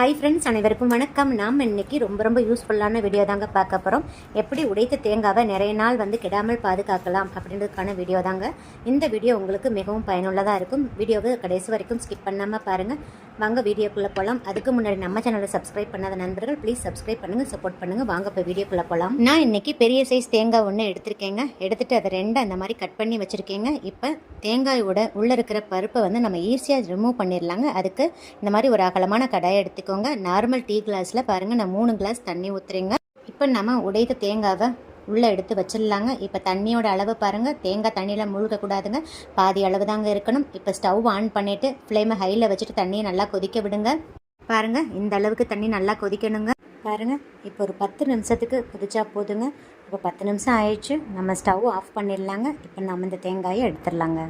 Hi friends அனைவருக்கும் வணக்கம். நாம் இன்றைக்கி ரொம்ப ரொம்ப யூஸ்ஃபுல்லான வீடியோ தாங்க பார்க்க போகிறோம் எப்படி உடைத்த தேங்காவை நிறைய நாள் வந்து கெடாமல் பாதுகாக்கலாம் அப்படின்றதுக்கான வீடியோ தாங்க. இந்த வீடியோ உங்களுக்கு மிகவும் பயனுள்ளதாக இருக்கும். வீடியோவை கடைசி வரைக்கும் ஸ்கிப் பண்ணாமல் பாருங்கள் வாங்க வீடியோக்குள்ளே போகலாம் அதுக்கு முன்னாடி நம்ம சேனலை சப்ஸ்கிரைப் பண்ணாத நண்பர்கள் ப்ளீஸ் சப்ஸ்கிரைப் பண்ணுங்கள் சப்போர்ட் பண்ணுங்கள் வாங்க இப்போ வீடியோக்குள்ளே போகலாம் நான் இன்னைக்கு பெரிய சைஸ் தேங்காய் ஒன்று எடுத்திருக்கேங்க. எடுத்துட்டு அதை ரெண்டு அந்த மாதிரி கட் பண்ணி வச்சுருக்கேங்க. இப்போ தேங்காயோட உள்ளே இருக்கிற பருப்பை வந்து நம்ம ஈஸியாக ரிமூவ் பண்ணிடலாங்க அதுக்கு இந்த மாதிரி ஒரு அகலமான கடாயை எடுத்துக்கோங்க. நார்மல் டீ கிளாஸில் பாருங்கள் நான் மூணு கிளாஸ் தண்ணி ஊற்றுறேங்க இப்போ நம்ம உடைத்த தேங்காவை உள்ளே எடுத்து வச்சிடலாங்க. இப்போ தண்ணியோட அளவு பாருங்கள் தேங்காய் தண்ணியில் முழுகக்கூடாதுங்க பாதி அளவு தாங்க இருக்கணும். இப்போ ஸ்டவ் ஆன் பண்ணிவிட்டு ஃப்ளேமை ஹையில் வச்சுட்டு தண்ணியை நல்லா கொதிக்க விடுங்க. பாருங்கள் இந்த அளவுக்கு தண்ணி நல்லா கொதிக்கணுங்க. பாருங்கள் இப்போ ஒரு பத்து நிமிஷத்துக்கு கொதிச்சா போதுங்க. இப்போ பத்து நிமிஷம் ஆயிடுச்சு. நம்ம ஸ்டவ் ஆஃப் பண்ணிடலாங்க. இப்போ நம்ம இந்த தேங்காயை எடுத்துடலாங்க.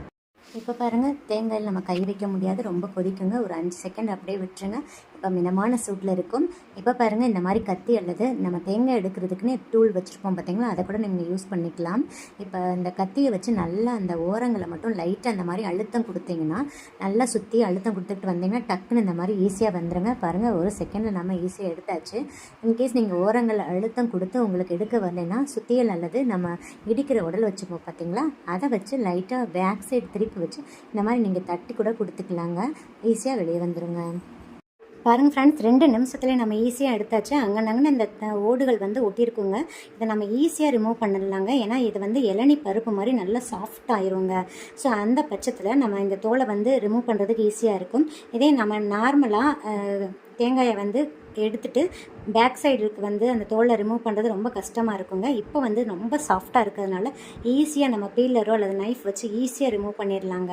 இப்போ பாருங்கள் தேங்காயில் நம்ம கை வைக்க முடியாது. ரொம்ப கொதிக்குங்க. ஒரு அஞ்சு செகண்ட் அப்படியே விட்டுருங்க. மிதமான சூட்டில் இருக்கும். இப்போ பாருங்கள் இந்த மாதிரி கத்தி அல்லது நம்ம தேங்காய் எடுக்கிறதுக்குன்னு டூல் வச்சுருப்போம் பார்த்தீங்களா அதை கூட நீங்கள் யூஸ் பண்ணிக்கலாம். இப்போ இந்த கத்தியை வச்சு நல்லா அந்த ஓரங்களை மட்டும் லைட்டாக அந்த மாதிரி அழுத்தம் கொடுத்தீங்கன்னா நல்லா சுற்றி அழுத்தம் கொடுத்துட்டு வந்தீங்கன்னா டக்குன்னு இந்த மாதிரி ஈஸியாக வந்துருங்க. பாருங்கள் ஒரு செகண்டில் நம்ம ஈஸியாக எடுத்தாச்சு. இன்கேஸ் நீங்கள் ஓரங்களை அழுத்தம் கொடுத்து உங்களுக்கு எடுக்க வரலைன்னா சுத்தியல் அல்லது நம்ம இடிக்கிற உடல் வச்சுப்போம் பார்த்தீங்களா அதை வச்சு லைட்டாக பேக் சைடு திருப்பி வச்சு இந்த மாதிரி நீங்கள் தட்டி கூட கொடுத்துக்கலாங்க. ஈஸியாக வெளியே வந்துடுங்க பாருங்கள் ஃப்ரெண்ட்ஸ் ரெண்டு நிமிஷத்துலேயே நம்ம ஈஸியாக எடுத்தாச்சு. அங்கனங்கன்னு இந்த த- ஓடுகள் வந்து ஒட்டியிருக்குங்க. இதை நம்ம ஈஸியாக ரிமூவ் பண்ணிடலாங்க. ஏன்னா இது வந்து இளநி பருப்பு மாதிரி நல்லா சாஃப்ட் ஆயிருங்க. ஸோ அந்த பட்சத்தில் நம்ம இந்த தோலை வந்து ரிமூவ் பண்ணுறதுக்கு ஈஸியாக இருக்கும். இதே நம்ம நார்மலாக தேங்காயை வந்து எடுத்துட்டு பேக் சைடுக்கு வந்து அந்த தோலை ரிமூவ் பண்ணுறது ரொம்ப கஷ்டமாக இருக்குங்க. இப்போ வந்து ரொம்ப சாஃப்டாக இருக்கிறதுனால ஈஸியாக நம்ம பீலரோ அல்லது நைஃப் வச்சு ஈஸியாக ரிமூவ் பண்ணிடலாங்க.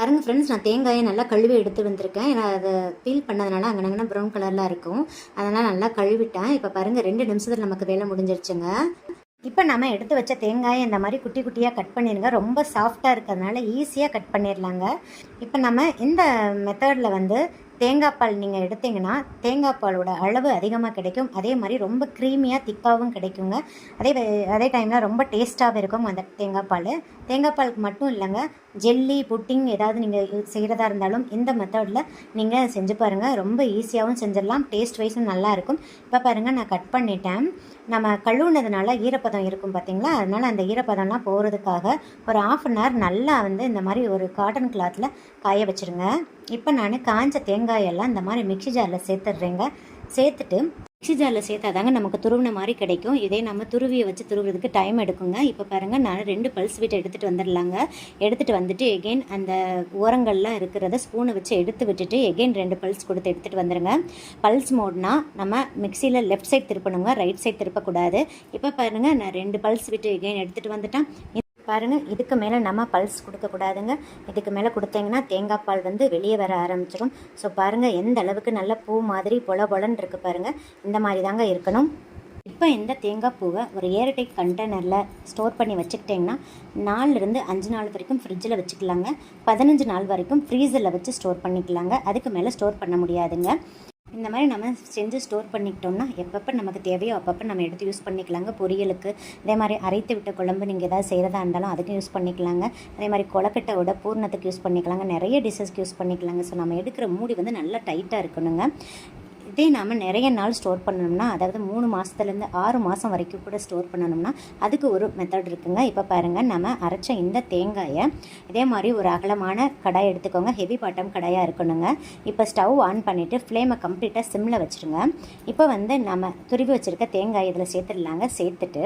பாருங்க ஃப்ரெண்ட்ஸ் நான் தேங்காயை நல்லா கழுவி எடுத்து வந்திருக்கேன். ஏன்னா அதை பீல் பண்ணதுனால அங்கனங்கன்னா ப்ரௌன் கலரில் இருக்கும். அதனால் நல்லா கழுவிட்டேன். இப்போ பாருங்கள் ரெண்டு நிமிஷத்தில் நமக்கு வேலை முடிஞ்சிருச்சுங்க. இப்போ நம்ம எடுத்து வச்ச தேங்காயை இந்த மாதிரி குட்டி குட்டியாக கட் பண்ணிடுங்க ரொம்ப சாஃப்டாக இருக்கிறதுனால ஈஸியாக கட் பண்ணிடலாங்க இப்போ நம்ம இந்த மெத்தடில் வந்து தேங்காய் பால் நீங்கள் எடுத்தீங்கன்னா தேங்காய் பாலோட அளவு அதிகமாக கிடைக்கும். அதே மாதிரி ரொம்ப க்ரீமியாக திக்காகவும் கிடைக்குங்க. அதே அதே டைமில் ரொம்ப டேஸ்ட்டாகவும் இருக்கும் அந்த தேங்காய் பால். தேங்காய் பாலுக்கு மட்டும் இல்லைங்க ஜெல்லி புட்டிங் ஏதாவது நீங்கள் செய்கிறதா இருந்தாலும் இந்த மெத்தடில் நீங்கள் செஞ்சு பாருங்கள் ரொம்ப ஈஸியாகவும் செஞ்சிடலாம். டேஸ்ட் வைஸும் நல்லாயிருக்கும் இப்போ பாருங்கள் நான் கட் பண்ணிட்டேன். நம்ம கழுவுனதுனால ஈரப்பதம் இருக்கும் பார்த்தீங்களா அதனால் அந்த ஈரப்பதம்லாம் போகிறதுக்காக ஒரு ஆஃப் அன் ஹவர் நல்லா வந்து இந்த மாதிரி ஒரு காட்டன் கிளாத்தில் காய வச்சுருங்க. இப்போ நான் காஞ்ச தேங்காயெல்லாம் இந்த மாதிரி மிக்ஸி ஜாரில் சேர்த்துட்றேங்க. சேர்த்துட்டு மிக்ஸி ஜாரில் சேர்த்தாதாங்க நமக்கு துருவின மாதிரி கிடைக்கும். இதே நம்ம துருவியை வச்சு துருவுறதுக்கு டைம் எடுக்குங்க. இப்போ பாருங்கள் நான் ரெண்டு பல்ஸ் வீட்டை எடுத்துகிட்டு வந்துடலாங்க எடுத்துகிட்டு வந்துட்டு எகெயின் அந்த ஓரங்கள்லாம் இருக்கிறத ஸ்பூனை வச்சு எடுத்து விட்டுட்டு எகெயின் ரெண்டு பல்ஸ் கொடுத்து எடுத்துகிட்டு வந்துடுங்க பல்ஸ் மோட்னா நம்ம மிக்சியில் லெஃப்ட் சைட் திருப்பணுங்க ரைட் சைட் திருப்பக்கூடாது. இப்போ பாருங்கள் நான் ரெண்டு பல்ஸ் விட்டு எகெயின் எடுத்துகிட்டு வந்துட்டேன். பாருங்கள் இதுக்கு மேலே நம்ம பல்ஸ் கொடுக்கக்கூடாதுங்க இதுக்கு மேலே கொடுத்தீங்கன்னா தேங்காய் பால் வந்து வெளியே வர ஆரம்பிச்சிடும். ஸோ பாருங்கள் எந்த அளவுக்கு நல்ல பூ மாதிரி பொல பொலன்னு இருக்குது பாருங்கள் இந்த மாதிரி தாங்க இருக்கணும். இப்போ இந்த தேங்காய் பூவை ஒரு ஏர்டைட் கண்டெய்னரில் ஸ்டோர் பண்ணி வச்சுக்கிட்டிங்கன்னா நாலுலேருந்து அஞ்சு நாள் வரைக்கும் ஃப்ரிட்ஜில் வச்சுக்கலாங்க. பதினஞ்சு நாள் வரைக்கும் ஃப்ரீசரில் வச்சு ஸ்டோர் பண்ணிக்கலாங்க. அதுக்கு மேலே ஸ்டோர் பண்ண முடியாதுங்க. இந்த மாதிரி நம்ம செஞ்சு ஸ்டோர் பண்ணிக்கிட்டோம்னா எப்பப்போ நமக்கு தேவையோ அப்பப்போ நம்ம எடுத்து யூஸ் பண்ணிக்கலாங்க. பொரியலுக்கு அதே மாதிரி அரைத்து விட்ட குழம்பு நீங்கள் ஏதாவது செய்கிறதா இருந்தாலும் அதுக்கும் யூஸ் பண்ணிக்கலாங்க. அதே மாதிரி கொலக்கட்டையோட பூர்ணத்துக்கு யூஸ் பண்ணிக்கலாங்க. நிறைய டிஷ்ஷஸ்க்கு யூஸ் பண்ணிக்கலாங்க. ஸோ நம்ம எடுக்கிற மூடி வந்து நல்லா டைட்டாக இருக்கணுங்க. இதே நாம் நிறைய நாள் ஸ்டோர் பண்ணணும்னா அதாவது மூணு மாதத்துலேருந்து ஆறு மாதம் வரைக்கும் கூட ஸ்டோர் பண்ணணும்னா அதுக்கு ஒரு மெத்தட் இருக்குங்க. இப்போ பாருங்கள் நம்ம அரைச்ச இந்த தேங்காயை இதே மாதிரி ஒரு அகலமான கடாய் எடுத்துக்கோங்க. ஹெவி பாட்டம் கடாயாக இருக்கணுங்க. இப்போ ஸ்டவ் ஆன் பண்ணிவிட்டு ஃப்ளேமை கம்ப்ளீட்டாக சிம்மில் வச்சுருங்க. இப்போ வந்து நம்ம துருவி வச்சுருக்க தேங்காய் இதில் சேர்த்துடலாங்க. சேர்த்துட்டு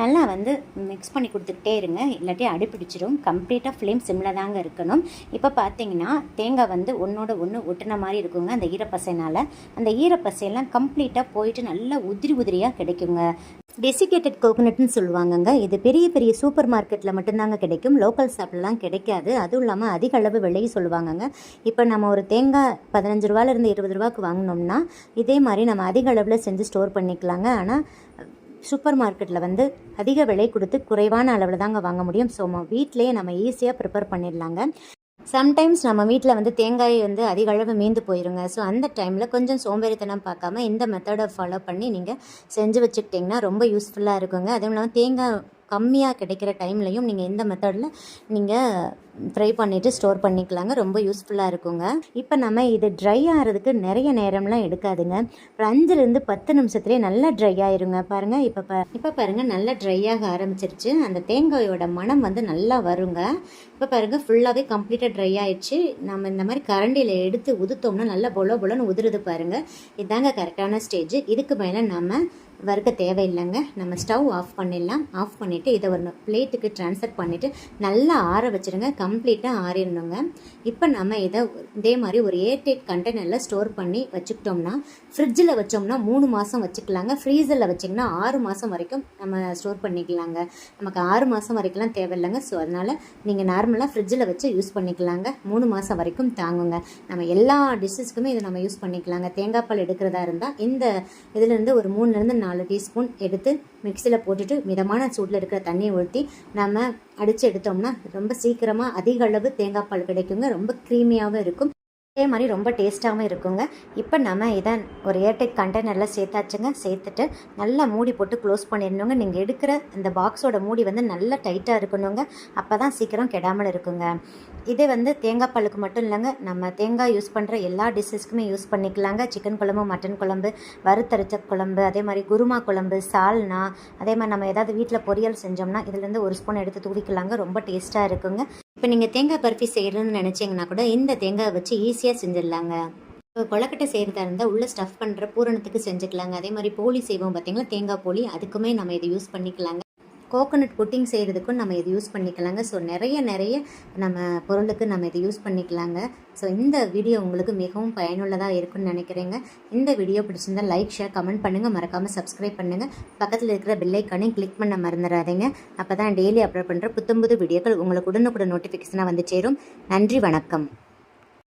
நல்லா வந்து மிக்ஸ் பண்ணி கொடுத்துக்கிட்டே இருங்க. இல்லாட்டி அடிப்பிடிச்சிடும் கம்ப்ளீட்டாக ஃப்ளேம் சிம்மில் தாங்க இருக்கணும். இப்போ பார்த்தீங்கன்னா தேங்காய் வந்து ஒன்றோட ஒன்று ஒட்டின மாதிரி இருக்குங்க. அந்த ஈரப்பசைனால். அந்த ஈரப்பசையெல்லாம் கம்ப்ளீட்டாக போயிட்டு நல்லா உதிரி உதிரியாக கிடைக்குங்க. டெசிகேட்டட் கோகோனட்னு சொல்லுவாங்கங்க. இது பெரிய பெரிய சூப்பர் மார்க்கெட்டில் மட்டும்தாங்க கிடைக்கும். லோக்கல் ஷாப்லலாம் கிடைக்காது. அதுவும் இல்லாமல் அதிக அளவு விலையும் சொல்லுவாங்கங்க. இப்போ நம்ம ஒரு தேங்காய் பதினஞ்சு ரூபாலேருந்து இருபது ரூபாய்க்கு வாங்கினோம்னா இதே மாதிரி நம்ம அதிக அளவில் செஞ்சு ஸ்டோர் பண்ணிக்கலாங்க. ஆனால் சூப்பர் மார்க்கெட்டில் வந்து அதிக விலை கொடுத்து குறைவான அளவில் தாங்க வாங்க முடியும். ஸோ வீட்டிலேயே நம்ம ஈஸியாக ப்ரிப்பேர் பண்ணிடலாங்க. சம்டைம்ஸ் நம்ம வீட்டில் வந்து தேங்காய் வந்து அதிக அளவு மீந்து போயிருங்க. ஸோ அந்த டைமில் கொஞ்சம் சோம்பேறித்தனம் பார்க்காம இந்த மெத்தடை ஃபாலோ பண்ணி நீங்கள் செஞ்சு வச்சுக்கிட்டிங்கன்னா ரொம்ப யூஸ்ஃபுல்லாக இருக்குங்க. அதுவும் இல்லாமல் தேங்காய் கம்மியாக கிடைக்கிற டைம்லையும் நீங்கள் இந்த மெத்தடில் நீங்கள் ஃப்ரை பண்ணிவிட்டு ஸ்டோர் பண்ணிக்கலாங்க. ரொம்ப யூஸ்ஃபுல்லாக இருக்குங்க. இப்போ நம்ம இது ட்ரை ஆகிறதுக்கு நிறைய நேரம்லாம் எடுக்காதுங்க. ஒரு அஞ்சுலேருந்து பத்து நிமிஷத்துலேயே நல்லா ட்ரை ஆயிருங்க. பாருங்கள் இப்போ பா இப்போ பாருங்கள் நல்லா ட்ரை ஆக ஆரம்பிச்சிருச்சு. அந்த தேங்காயோட மனம் வந்து நல்லா வருங்க. இப்போ பாருங்கள் ஃபுல்லாகவே கம்ப்ளீட்டாக ட்ரை ஆயிடுச்சு. நம்ம இந்த மாதிரி கரண்டியில் எடுத்து உதுத்தோம்னா நல்லா பொல பொலன்னு உதிருது பாருங்கள் இதாங்க கரெக்டான ஸ்டேஜ் இதுக்கு மேலே நம்ம வறுக்க தேவையில்லைங்க. நம்ம ஸ்டவ் ஆஃப் பண்ணிடலாம். ஆஃப் பண்ணிவிட்டு இதை ஒரு பிளேட்டுக்கு ட்ரான்ஸ்ஃபர் பண்ணிவிட்டு நல்லா ஆற வச்சுருங்க. கம்ப்ளீட்டாக ஆறிடணுங்க. இப்போ நம்ம இதை இதே மாதிரி ஒரு ஏர்டைட் கண்டெய்னரில் ஸ்டோர் பண்ணி வச்சுக்கிட்டோம்னா ஃப்ரிட்ஜில் வச்சோம்னா மூணு மாதம் வச்சுக்கலாங்க. ஃப்ரீசரில் வச்சிங்கன்னா ஆறு மாதம் வரைக்கும் நம்ம ஸ்டோர் பண்ணிக்கலாங்க. நமக்கு ஆறு மாதம் வரைக்கும்லாம் தேவையில்லைங்க. ஸோ அதனால் நீங்கள் நார்மலாக ஃப்ரிட்ஜில் வச்சு யூஸ் பண்ணிக்கலாங்க. மூணு மாதம் வரைக்கும் தாங்குங்க. நம்ம எல்லா டிஷ்ஷஸ்க்குமே இதை நம்ம யூஸ் பண்ணிக்கலாங்க. தேங்காய் பால் எடுக்கிறதா இருந்தால் இந்த இதுலேருந்து ஒரு மூணுலேருந்து நாலு டீஸ்பூன் எடுத்து மிக்சியில் போட்டுட்டு மிதமான சூட்டில் இருக்கிற தண்ணியை ஊற்றி நம்ம அடித்து எடுத்தோம்னா ரொம்ப சீக்கிரமாக அதிக அளவு தேங்காய் பால் கிடைக்குங்க. ரொம்ப க்ரீமியாகவும் இருக்கும். அதே மாதிரி ரொம்ப டேஸ்ட்டாகவும் இருக்குங்க. இப்போ நம்ம இதை ஒரு ஏர்டைட் கண்டெய்னரில் சேர்த்தாச்சுங்க. சேர்த்துட்டு நல்லா மூடி போட்டு க்ளோஸ் பண்ணிடணுங்க. நீங்கள் எடுக்கிற இந்த பாக்ஸோட மூடி வந்து நல்லா டைட்டாக இருக்கணுங்க. அப்போ தான் சீக்கிரம் கெடாமல் இருக்குங்க. இதே வந்து தேங்காய் பழுக்கு மட்டும் இல்லைங்க. நம்ம தேங்காய் யூஸ் பண்ணுற எல்லா டிஷ்ஷஸ்க்குமே யூஸ் பண்ணிக்கலாங்க. சிக்கன் குழம்பு மட்டன் குழம்பு வறுத்தரைச்ச குழம்பு அதே மாதிரி குருமா குழம்பு சால்னா அதே மாதிரி நம்ம ஏதாவது வீட்டில் பொரியல் செஞ்சோம்னா இதுலேருந்து ஒரு ஸ்பூன் எடுத்து தூக்கிக்கலாங்க ரொம்ப டேஸ்ட்டாக இருக்குங்க. இப்போ நீங்கள் தேங்காய் பர்ஃபி செய்யணும்னு நினச்சிங்கன்னா கூட இந்த தேங்காயை வச்சு ஈஸியாக செஞ்சிடலாங்க. இப்போ கொழக்கட்டை செய்கிறதா இருந்தால் உள்ளே ஸ்டஃப் பண்ணுற பூரணத்துக்கு செஞ்சுக்கலாங்க. அதே மாதிரி போலி செய்வோம் பார்த்தீங்கன்னா தேங்காய் போலி அதுக்குமே நம்ம இதை யூஸ் பண்ணிக்கலாங்க. கோகோனட் புட்டிங் செய்கிறதுக்கும் நம்ம இது யூஸ் பண்ணிக்கலாங்க. ஸோ நிறைய நிறைய நம்ம பொருளுக்கு நம்ம இது யூஸ் பண்ணிக்கலாங்க. ஸோ இந்த வீடியோ உங்களுக்கு மிகவும் பயனுள்ளதாக இருக்கும்னு நினைக்கிறேங்க. இந்த வீடியோ பிடிச்சிருந்தா லைக் ஷேர் கமெண்ட் பண்ணுங்கள் மறக்காமல் சப்ஸ்கிரைப் பண்ணுங்கள் பக்கத்தில் இருக்கிற பெல்லைக்கானையும் கிளிக் பண்ண மறந்துடாதீங்க. அப்போ தான் டெய்லி அப்லோட் பண்ணுற புத்தம்புது வீடியோக்கள் உங்களுக்கு உடனுக்குடன் நோட்டிஃபிகேஷனாக வந்து சேரும். நன்றி வணக்கம்.